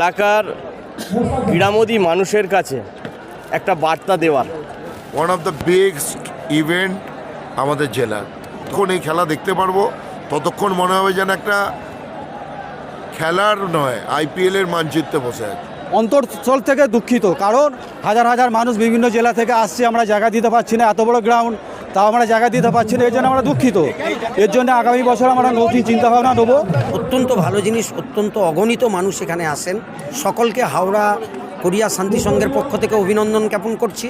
এলাকার ক্রীড়ামোদী মানুষের কাছে একটা বার্তা দেওয়ার। One of the best event আমাদের জেলার যখন এই খেলা দেখতে পারব ততক্ষণ মনে হবে যেন একটা খেলার নয় আইপিএলের মানচিত্রে বসে আছে। অন্তরস্থল থেকে দুঃখিত কারণ হাজার হাজার মানুষ বিভিন্ন জেলা থেকে আসছে আমরা জায়গা দিতে পারছি না এত বড় গ্রাউন্ড তাও আমরা জায়গা দিতে পারছি না এর জন্য আমরা দুঃখিত। এর জন্য আগামী বছর আমরা নতুন চিন্তাভাবনা নেব। অত্যন্ত ভালো জিনিস অত্যন্ত অগণিত মানুষ এখানে আসেন। সকলকে হাওড়া কোরিয়া শান্তি সংঘের পক্ষ থেকে অভিনন্দন জ্ঞাপন করছি।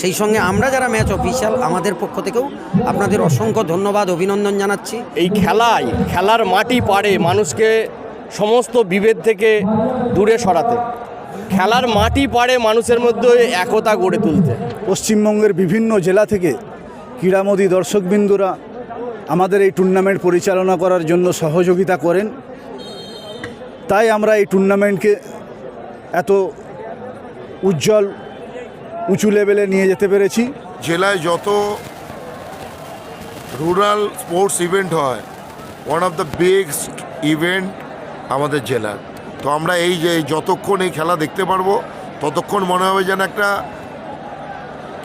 সেই সঙ্গে আমরা যারা ম্যাচ অফিসিয়াল আমাদের পক্ষ থেকেও আপনাদের অসংখ্য ধন্যবাদ অভিনন্দন জানাচ্ছি। এই খেলায় খেলার মাটি পাড়ে মানুষকে সমস্ত বিভেদ থেকে দূরে সরাতে। খেলার মাটি পাড়ে মানুষের মধ্যে একতা গড়ে তুলতে। পশ্চিমবঙ্গের বিভিন্ন জেলা থেকে ক্রীড়ামোদী দর্শকবৃন্দুরা আমাদের এই টুর্নামেন্ট পরিচালনা করার জন্য সহযোগিতা করেন। তাই আমরা এই টুর্নামেন্টকে এত উজ্জ্বল, উঁচু লেভেলে নিয়ে যেতে পেরেছি। জেলায় যত রুরাল স্পোর্টস ইভেন্ট হয় one of the best event আমাদের জেলার। তো আমরা এই যে যতক্ষণ এই খেলা দেখতে পারব, ততক্ষণ মনে হবে যেন একটা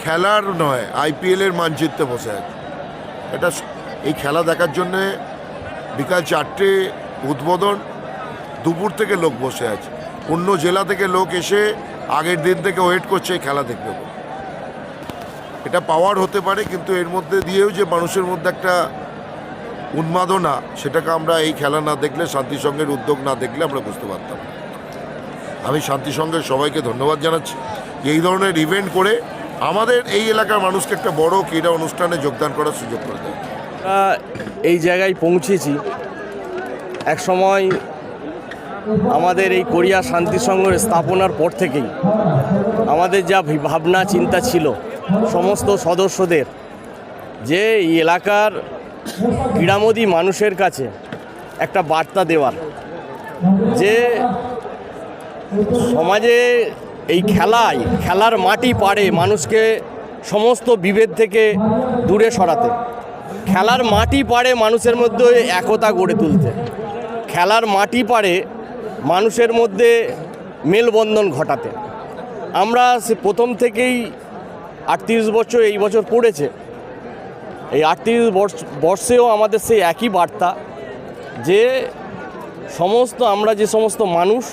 খেলার নয় আইপিএলের মানচিত্রে বসে আছে। এটা এই খেলা দেখার জন্যে বিকাল চারটে উদ্বোধন, দুপুর থেকে লোক বসে আছে। অন্য জেলা থেকে লোক এসে আগের দিন থেকে ওয়েট করছে এই খেলা দেখবে। এটা পাওয়ার হতে পারে, কিন্তু এর মধ্যে দিয়েও যে মানুষের মধ্যে একটা উন্মাদনা, সেটাকে আমরা এই খেলা না দেখলে, শান্তি সংঘের উদ্যোগ না দেখলে আমরা বুঝতে পারতাম আমি শান্তি সংঘের সবাইকে ধন্যবাদ জানাচ্ছি। এই ধরনের ইভেন্ট করে আমাদের এই এলাকার মানুষকে একটা বড় ক্রীড়া অনুষ্ঠানে যোগদান করার সুযোগ করে দেয়। এই জায়গায় পৌঁছেছি। এক সময় আমাদের এই কোরিয়া শান্তি সংঘের স্থাপনার পর থেকেই আমাদের যা ভাবনা, চিন্তা ছিল, সমস্ত সদস্যদের, যে এই এলাকার ক্রীড়ামোদী মানুষের কাছে একটা বার্তা দেওয়ার, যে সমাজে এই খেলায়, খেলার মাটি পাড়ে মানুষকে সমস্ত বিভেদ থেকে দূরে সরাতে। খেলার মাটি পাড়ে মানুষের মধ্যে একতা গড়ে তুলতে। খেলার মাটি পাড়ে মানুষের মধ্যে মেলবন্ধন ঘটাতে। আমরা সে প্রথম থেকেই আটত্রিশ বছর, এই বছর পড়েছে। এই আটত্রিশ বর্ষ, বর্ষেও আমাদের সেই একই বার্তা যে সমস্ত, আমরা যে সমস্ত মানুষ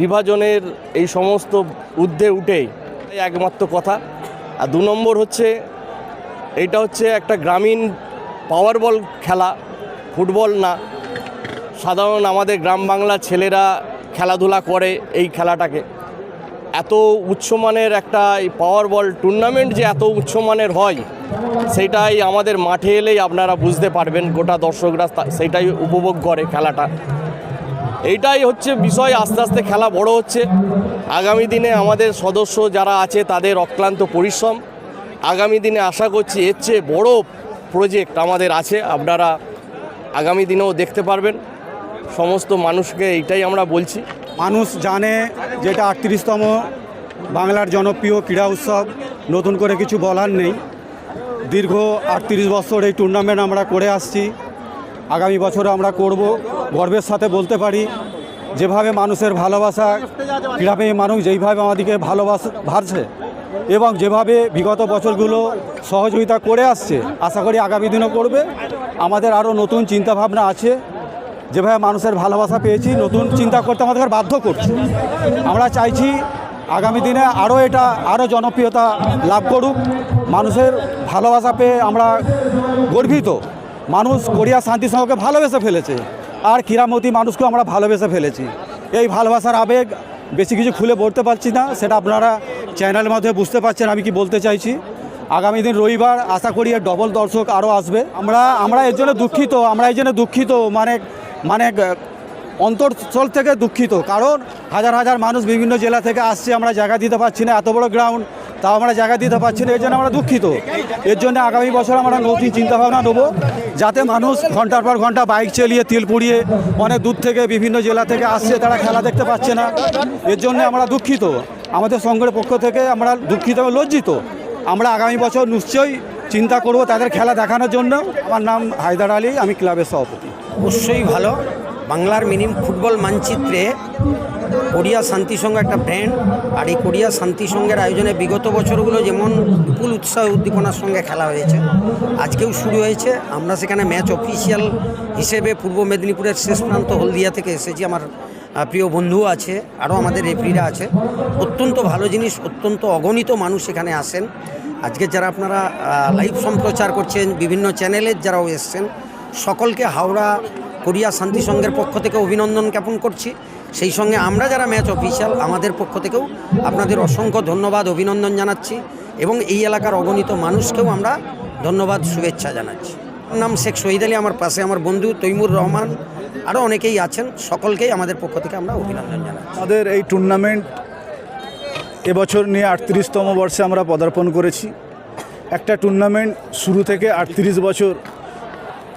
বিভাজনের এই সমস্ত ঊর্ধ্বে উঠেই একমাত্র কথা। আর দু নম্বর হচ্ছে, এইটা হচ্ছে একটা গ্রামীণ পাওয়ার বল খেলা, ফুটবল না। সাধারণ আমাদের গ্রাম বাংলার ছেলেরা খেলাধুলা করে এই খেলাটাকে। এত উচ্চমানের একটা পাওয়ার বল টুর্নামেন্ট যে এত উচ্চমানের হয়, সেটাই আমাদের মাঠে এলেই আপনারা বুঝতে পারবেন, গোটা দর্শকরা সেটাই উপভোগ করে খেলাটা। এইটাই হচ্ছে বিষয়। আস্তে আস্তে খেলা বড় হচ্ছে। আগামী দিনে আমাদের সদস্য যারা আছে, তাদের অক্লান্ত পরিশ্রম। আগামী দিনে আশা করছি এর চেয়ে বড় প্রজেক্ট আমাদের আছে। আপনারা আগামী দিনেও দেখতে পারবেন। সমস্ত মানুষকে এইটাই আমরা বলছি। মানুষ জানে যেটা আটত্রিশতম বাংলার জনপ্রিয় ক্রীড়া উৎসব। নতুন করে কিছু বলার নেই। দীর্ঘ আটত্রিশ বছর এই টুর্নামেন্ট আমরা করে আসছি। আগামী বছরে আমরা করব। গর্বের সাথে বলতে পারি, যেভাবে মানুষের ভালোবাসা ক্রীড়াপ্রেমী মানুষ যেইভাবে আমাদেরকে ভালোবাসা, ভারছে এবং যেভাবে বিগত বছরগুলো সহযোগিতা করে আসছে, আশা করি আগামী দিনও করবে। আমাদের আরও নতুন চিন্তাভাবনা আছে, যেভাবে মানুষের ভালোবাসা পেয়েছি, নতুন চিন্তা করতে আমাদের বাধ্য করছে। আমরা চাইছি আগামী দিনে আরও এটা, আরও জনপ্রিয়তা লাভ করুক। মানুষের ভালোবাসা পেয়ে আমরা গর্বিত। মানুষ কোরিয়া শান্তি সংঘকে ভালোবেসে ফেলেছে। আর ক্রীড়ামতি মানুষকেও আমরা ভালোবেসে ফেলেছি। এই ভালোবাসার আবেগ বেশি কিছু খুলে বলতে পারছি না, সেটা আপনারা চ্যানেলের মাধ্যমে বুঝতে পারছেন আমি কি বলতে চাইছি। আগামী দিন রবিবার আশা করি ডবল দর্শক আরও আসবে। আমরা আমরা এর জন্য দুঃখিত, আমরা এই জন্য দুঃখিত মানে মানে অন্তরস্থল থেকে দুঃখিত। কারণ হাজার হাজার মানুষ বিভিন্ন জেলা থেকে আসছে, আমরা জায়গা দিতে পারছি না, এত বড় গ্রাউন্ড তাও আমরা জায়গা দিতে পারছি না, এর জন্য আমরা দুঃখিত। এর জন্য আগামী বছর আমরা নতুন চিন্তাভাবনা নেব, যাতে মানুষ ঘণ্টার পর ঘণ্টা বাইক চালিয়ে, তেল পুড়িয়ে, অনেক দূর থেকে বিভিন্ন জেলা থেকে আসছে, তারা খেলা দেখতে পাচ্ছে না। এর জন্য আমরা দুঃখিত। আমাদের সংঘের পক্ষ থেকে আমরা দুঃখিত এবং লজ্জিত। আমরা আগামী বছর নিশ্চয়ই চিন্তা করব তাদের খেলা দেখানোর জন্য। আমার নাম হায়দার আলী, আমি ক্লাবের সভাপতি। অবশ্যই ভালো। বাংলার মিনিম ফুটবল মানচিত্রে কোরিয়া শান্তি সংঘ একটা ব্র্যান্ড, আর এই কোরিয়া শান্তি সংঘের আয়োজনে বিগত বছরগুলো যেমন বিপুল উৎসাহ উদ্দীপনার সঙ্গে খেলা হয়েছে, আজকেও শুরু হয়েছে। আমরা সেখানে ম্যাচ অফিসিয়াল হিসেবে পূর্ব মেদিনীপুরের শেষ প্রান্ত হলদিয়া থেকে এসেছি। আমার প্রিয় বন্ধু আছে, আরও আমাদের রেফরিরা আছে। অত্যন্ত ভালো জিনিস, অত্যন্ত অগণিত মানুষ এখানে আসেন। আজকে যারা আপনারা লাইভ সম্প্রচার করছেন, বিভিন্ন চ্যানেলের যারাও এসছেন, সকলকে হাওড়া কোরিয়া শান্তি সংঘের পক্ষ থেকে অভিনন্দন জ্ঞাপন করছি। সেই সঙ্গে আমরা যারা ম্যাচ অফিসিয়াল আমাদের পক্ষ থেকেও আপনাদের অসংখ্য ধন্যবাদ, অভিনন্দন জানাচ্ছি এবং এই এলাকার অগণিত মানুষকেও আমরা ধন্যবাদ, শুভেচ্ছা জানাচ্ছি। নাম শেখ শহীদ আলী, আমার পাশে আমার বন্ধু তৈমুর রহমান আরও অনেকেই আছেন, সকলকেই আমাদের পক্ষ থেকে আমরা অভিনন্দন জানাচ্ছি। আমাদের এই টুর্নামেন্ট এবছর নিয়ে আটত্রিশতম বর্ষে আমরা পদার্পণ করেছি। একটা টুর্নামেন্ট শুরু থেকে আটত্রিশ বছর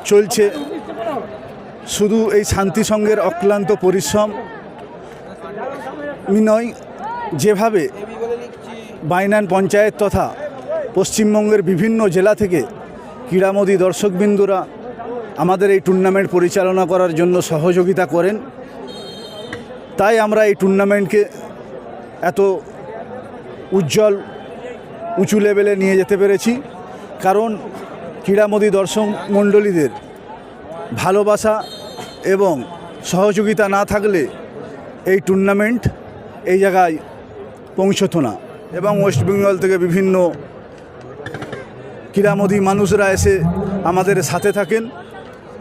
চলছে। শুধু এই শান্তি সংঘের অক্লান্ত পরিশ্রম নয় যেভাবে বাইনান পঞ্চায়েত তথা পশ্চিমবঙ্গের বিভিন্ন জেলা থেকে ক্রীড়ামোদী দর্শকবৃন্দরা আমাদের এই টুর্নামেন্ট পরিচালনা করার জন্য সহযোগিতা করেন। তাই আমরা এই টুর্নামেন্টকে এত উজ্জ্বল, উঁচু লেভেলে নিয়ে যেতে পেরেছি। কারণ ক্রীড়ামোদী দর্শক মণ্ডলীদের ভালোবাসা এবং সহযোগিতা না থাকলে এই টুর্নামেন্ট এই জায়গায় পৌঁছতো না। এবং ওয়েস্ট বেঙ্গল থেকে বিভিন্ন ক্রীড়ামোদী মানুষরা এসে আমাদের সাথে থাকেন,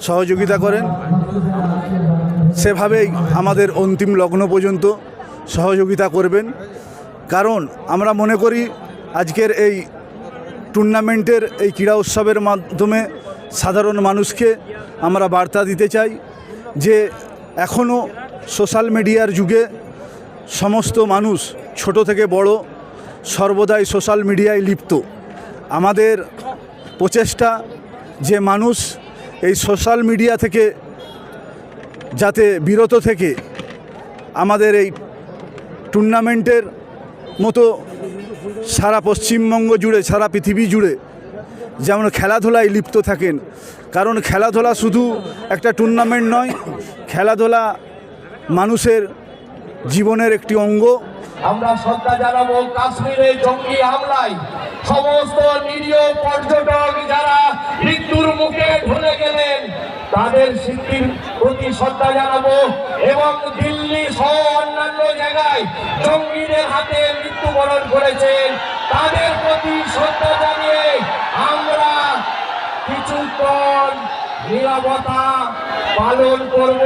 সহযোগিতা করেন। সেভাবেই আমাদের অন্তিম লগ্ন পর্যন্ত সহযোগিতা করবেন। কারণ আমরা মনে করি আজকের এই টুর্নামেন্টের এই ক্রীড়া উৎসবের মাধ্যমে সাধারণ মানুষকে আমরা বার্তা দিতে চাই। যে এখনও সোশ্যাল মিডিয়ার যুগে সমস্ত মানুষ, ছোট থেকে বড়, সর্বদাই সোশ্যাল মিডিয়ায় লিপ্ত। আমাদের প্রচেষ্টা যে মানুষ এই সোশ্যাল মিডিয়া থেকে যাতে বিরত থেকে আমাদের এই টুর্নামেন্টের মতো সারা পশ্চিমবঙ্গ জুড়ে, সারা পৃথিবী জুড়ে যেমন খেলাধুলায় লিপ্ত থাকেন। কারণ খেলাধুলা শুধু একটা টুর্নামেন্ট নয়, খেলাধুলা মানুষের জীবনের একটি অঙ্গ। আমরা শ্রদ্ধা জানাব কাশ্মীরে জঙ্গি হামলায়। সমস্ত নিরীহ পর্যটক যারা মৃত্যুর মুখে ঢলে গেলেন, তাদের স্মৃতির প্রতি শ্রদ্ধা জানাব এবং দিল্লি সহ অন্যান্য জায়গায় জঙ্গিদের হাতে মৃত্যুবরণ করেছেন। তাদের প্রতি শ্রদ্ধা জানিয়ে আমরা নিরাপত্তা পালন করব।